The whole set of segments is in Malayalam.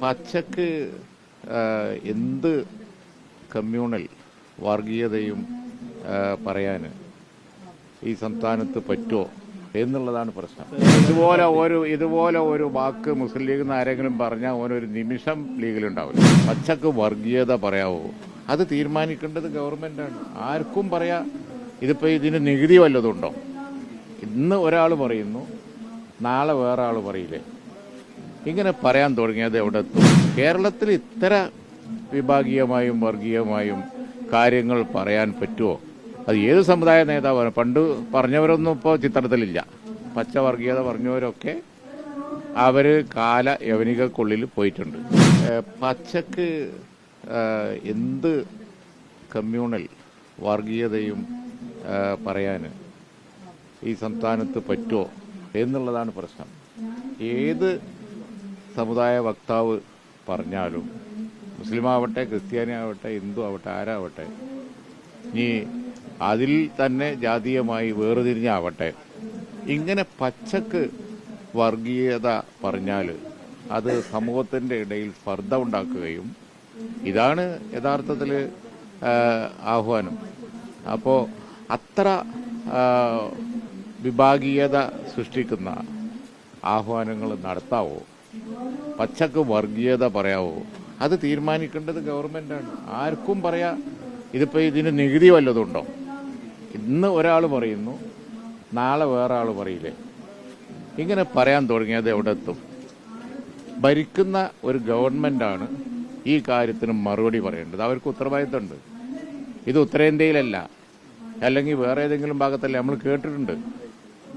പച്ചക്ക് എന്ത് കമ്മ്യൂണൽ വർഗീയതയും പറയാൻ ഈ സംസ്ഥാനത്ത് പറ്റുമോ എന്നുള്ളതാണ് പ്രശ്നം. ഇതുപോലെ ഒരു ഇതുപോലെ ഒരു വാക്ക് മുസ്ലിം ലീഗ് നിന്ന് ആരെങ്കിലും പറഞ്ഞാൽ ഓനൊരു നിമിഷം ലീഗിലുണ്ടാവില്ല. പച്ചക്ക് വർഗീയത പറയാവോ. അത് തീരുമാനിക്കേണ്ടത് ഗവൺമെന്റാണ്. ആർക്കും പറയാ ഇതിപ്പോ ഇതിന് നികുതി വല്ലതുണ്ടോ ഇന്ന് ഒരാൾ പറയുന്നു നാളെ വേറെ ആൾ പറയില്ലേ? ഇങ്ങനെ പറയാൻ തുടങ്ങിയത് എവിടെ? കേരളത്തിൽ ഇത്ര വിഭാഗീയമായും വർഗീയമായും കാര്യങ്ങൾ പറയാൻ പറ്റുമോ അത് ഏത് സമുദായ നേതാവാണ്? പണ്ട് പറഞ്ഞവരൊന്നും ഇപ്പോൾ ചിത്രത്തിലില്ല. പച്ചവർഗീയത പറഞ്ഞവരൊക്കെ അവർ കാല യവനികക്കുള്ളിൽ പോയിട്ടുണ്ട്. പച്ചക്ക് എന്ത് കമ്മ്യൂണൽ വർഗീയതയും പറയാൻ ഈ സംസ്ഥാനത്ത് പറ്റുമോ എന്നുള്ളതാണ് പ്രശ്നം. ഏത് സമുദായ വക്താവ് പറഞ്ഞാലും മുസ്ലിം ആവട്ടെ ക്രിസ്ത്യാനി ആവട്ടെ ഹിന്ദു ആവട്ടെ ആരാവട്ടെ ഇനി അതിൽ തന്നെ ജാതീയമായി വേർതിരിഞ്ഞാവട്ടെ. ഇങ്ങനെ പച്ചക്ക് വർഗീയത പറഞ്ഞാൽ അത് സമൂഹത്തിന്റെ ഇടയിൽ സ്പർദ്ധ ഉണ്ടാക്കുകയും ഇതാണ് യഥാർത്ഥത്തിൽ ആഹ്വാനം. അപ്പോൾ അത്ര വിഭാഗീയത സൃഷ്ടിക്കുന്ന ആഹ്വാനങ്ങൾ നടത്താവോ? പച്ചക്ക് വർഗീയത പറയാവോ. അത് തീരുമാനിക്കേണ്ടത് ഗവൺമെന്റാണ്. ആർക്കും പറയാ ഇതിപ്പോ ഇതിന് നികുതി വല്ലതുണ്ടോ? ഇന്ന് ഒരാൾ പറയുന്നു നാളെ വേറെ ആൾ പറയില്ലേ? ഇങ്ങനെ പറയാൻ തുടങ്ങിയത് എവിടെ എത്തും? ഭരിക്കുന്ന ഒരു ഗവൺമെന്റാണ് ഈ കാര്യത്തിന് മറുപടി പറയേണ്ടത്. അവർക്ക് ഉത്തരവാദിത്തമുണ്ട്. ഇത് ഉത്തരേന്ത്യയിലല്ല. അല്ലെങ്കിൽ വേറെ ഏതെങ്കിലും ഭാഗത്തല്ല? നമ്മൾ കേട്ടിട്ടുണ്ട്.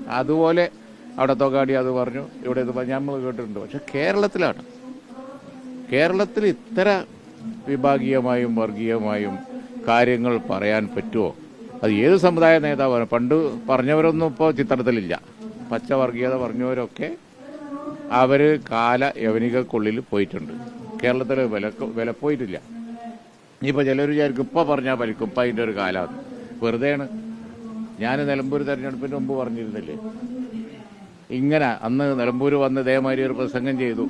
അതുപോലെ അവിടെ തൊഗാടി അത് പറഞ്ഞു ഇവിടെ ഇത് നമ്മൾ കേട്ടിട്ടുണ്ട്. പക്ഷെ കേരളത്തിലാണ്. കേരളത്തിൽ ഇത്ര വിഭാഗീയമായും വർഗീയമായും കാര്യങ്ങൾ പറയാൻ പറ്റുമോ? അത് ഏത് സമുദായ നേതാവാണ്? പണ്ട് പറഞ്ഞവരൊന്നും ഇപ്പോൾ ചിത്രത്തിലില്ല. പച്ചവർഗീയത പറഞ്ഞവരൊക്കെ അവർ കാല യവനികക്കുള്ളിൽ പോയിട്ടുണ്ട്. കേരളത്തിൽ വില വില പോയിട്ടില്ല ഇനിയിപ്പോൾ ചിലർ വിചാരിക്കും ഇപ്പോൾ പറഞ്ഞാൽ പലിക്കും. ഇപ്പം അതിന്റെ ഒരു കാലമാണ് വെറുതെയാണ്. ഞാൻ നിലമ്പൂർ തെരഞ്ഞെടുപ്പിന് മുമ്പ് പറഞ്ഞിരുന്നില്ലേ? ഇങ്ങനെ അന്ന് നിലമ്പൂർ വന്ന് ഇതേമാതിരി ഒരു പ്രസംഗം ചെയ്തു.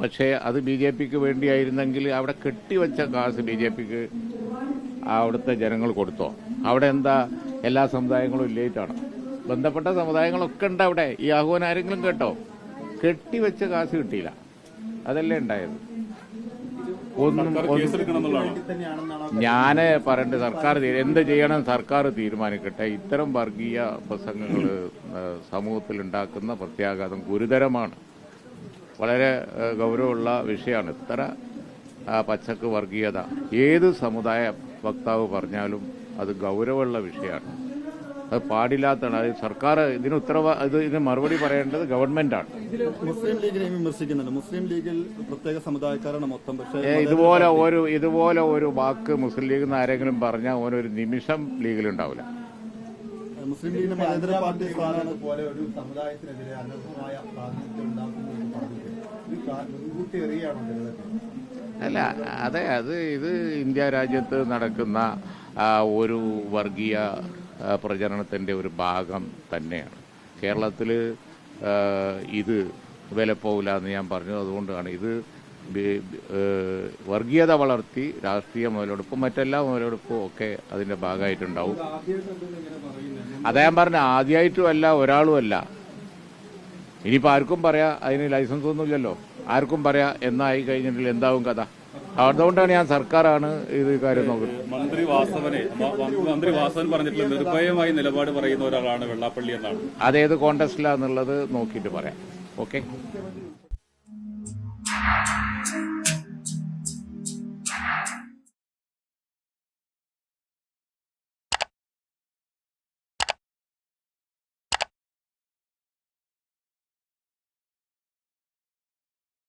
പക്ഷേ അത് ബി ജെ പിക്ക് വേണ്ടിയായിരുന്നെങ്കിൽ അവിടെ കെട്ടിവെച്ച കാശ് ബി ജെ പിക്ക് അവിടുത്തെ ജനങ്ങൾ കൊടുത്തോ. അവിടെ എന്താ എല്ലാ സമുദായങ്ങളും ഇല്ലേറ്റാണ് ബന്ധപ്പെട്ട സമുദായങ്ങളൊക്കെ ഉണ്ട് അവിടെ. ഈ ആഹ്വാനം ആരെങ്കിലും കേട്ടോ? കെട്ടിവെച്ച കാസ് കിട്ടിയില്ല. അതല്ലേ ഉണ്ടായത്? ഒന്നും ഒന്നും കേസെടുക്കണം എന്നുള്ളതാണ് ഞാൻ പറയണ്ട സർക്കാർ എന്ത് ചെയ്യണം സർക്കാർ തീരുമാനിക്കട്ടെ. ഇത്തരം വർഗീയ പ്രസംഗങ്ങൾ സമൂഹത്തിൽ ഉണ്ടാക്കുന്ന പ്രത്യാഘാതം ഗുരുതരമാണ്. വളരെ ഗൗരവമുള്ള വിഷയമാണ്. ഇത്ര പച്ചക്ക് വർഗീയത. ഏത് സമുദായ വക്താവ് പറഞ്ഞാലും അത് ഗൗരവമുള്ള വിഷയമാണ്. അത് പാടില്ലാത്തതാണ്. അത് സർക്കാർ ഇതിന് ഉത്തരവാ ഇത് ഇതിന് മറുപടി പറയേണ്ടത് ഗവൺമെന്റാണ്. മുസ്ലിം ലീഗിനെയും വിമർശിക്കുന്നുണ്ട്. മുസ്ലിം ലീഗിൽ പ്രത്യേക സമുദായക്കാരാണ് മൊത്തം. പക്ഷേ ഇതുപോലെ ഒരു ഇതുപോലെ ഒരു വാക്ക് മുസ്ലിം ലീഗിൽ നിന്ന് ആരെങ്കിലും പറഞ്ഞാൽ ഓനൊരു നിമിഷം ലീഗിലുണ്ടാവില്ല. മുസ്ലിം ലീഗിന് മതേതര പാർട്ടി പോലെ ഒരു സമുദായത്തിനെതിരെ അനർഹമായ പ്രാതിനിധ്യം ഉണ്ടാക്കുന്നു മുൻകൂട്ടി എറിയാണോ അല്ല അതെ അത് ഇത് ഇന്ത്യ രാജ്യത്ത് നടക്കുന്ന ഒരു വർഗീയ ആ, പ്രചരണത്തിന്റെ ഒരു ഭാഗം തന്നെയാണ്. കേരളത്തിൽ ഇത് വില പോകില്ല എന്ന് ഞാൻ പറഞ്ഞു. അതുകൊണ്ടാണ് ഇത് വർഗീയത വളർത്തി രാഷ്ട്രീയ മുതലെടുപ്പും മറ്റെല്ലാ മുതലെടുപ്പും ഒക്കെ അതിന്റെ ഭാഗമായിട്ടുണ്ടാവും. ഞാൻ പറഞ്ഞ ആദ്യമായിട്ടും അല്ല ഒരാളും അല്ല ഇനിയിപ്പോൾ ആർക്കും പറയാം അതിന് ലൈസൻസ് ഒന്നുമില്ലല്ലോ ആർക്കും പറയാം എന്നായി കഴിഞ്ഞിട്ടില്ല എന്താവും കഥ? അതുകൊണ്ടാണ് ഞാൻ സർക്കാരാണ് ഇത് കാര്യം നോക്കുന്നത്. മന്ത്രി വാസവനെ മന്ത്രി വാസവൻ പറഞ്ഞിട്ടുള്ള നിർഭയമായി നിലപാട് പറയുന്ന ഒരാളാണ് വെള്ളാപ്പള്ളി എന്നാണ്. അതേത് കോണ്ടസ്റ്റിലാന്നുള്ളത് നോക്കിയിട്ട് പറയാം. ഓക്കെ.